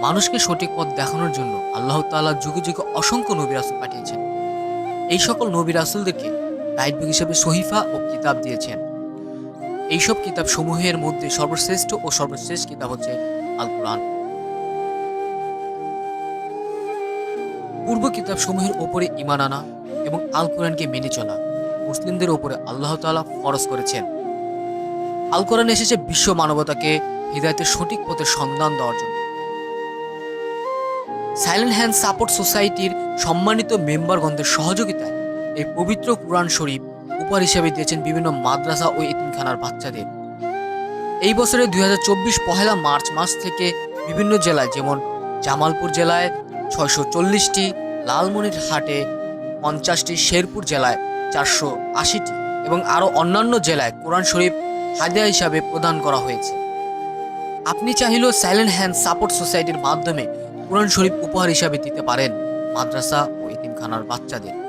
মানুষকে সঠিক পথ দেখানোর জন্য আল্লাহ তাআলা যুগে যুগে অসংখ্য নবী রাসূল পাঠিয়েছেন। এই সকল নবী রাসূলদেরকে বুক হিসেবে সহিফা ও কিতাব দিয়েছেন। এইসব কিতাব সমূহের মধ্যে সর্বশ্রেষ্ঠ ও সর্বশ্রেষ্ঠ কিতাব হচ্ছে আল কোরআন পূর্ব কিতাব সমূহের ওপরে ইমান আনা এবং আল কোরআনকে মেনে চলা মুসলিমদের ওপরে আল্লাহ তাআলা ফরজ করেছেন। আল কোরআন এসেছে বিশ্ব মানবতাকে হৃদায়তের সঠিক পথের সন্ধান দেওয়ার জন্য। সাইলেন্ট হ্যান্ড সাপোর্ট সোসাইটির সম্মানিত মেম্বারগণদের সহযোগিতায় এই পবিত্র কোরআন শরীফ উপহার হিসেবে দিয়েছেন বিভিন্ন মাদ্রাসা ও এতিমখানার বাচ্চাদের। এই বছরে দুই চব্বিশ পহেলা মার্চ মাস থেকে বিভিন্ন জেলায়, যেমন জামালপুর জেলায় ছয়শো চল্লিশটি, লালমনিরহাটে পঞ্চাশটি, শেরপুর জেলায় চারশো আশিটি এবং আরও অন্যান্য জেলায় কোরআন শরীফ হাদিয়া হিসাবে প্রদান করা হয়েছে। আপনি চাইলেও সাইলেন্ট হ্যান্ড সাপোর্ট সোসাইটির মাধ্যমে কোরআন শরীফ উপহার হিসাবে দিতে পারেন মাদ্রাসা ও এতিমখানার বাচ্চাদের।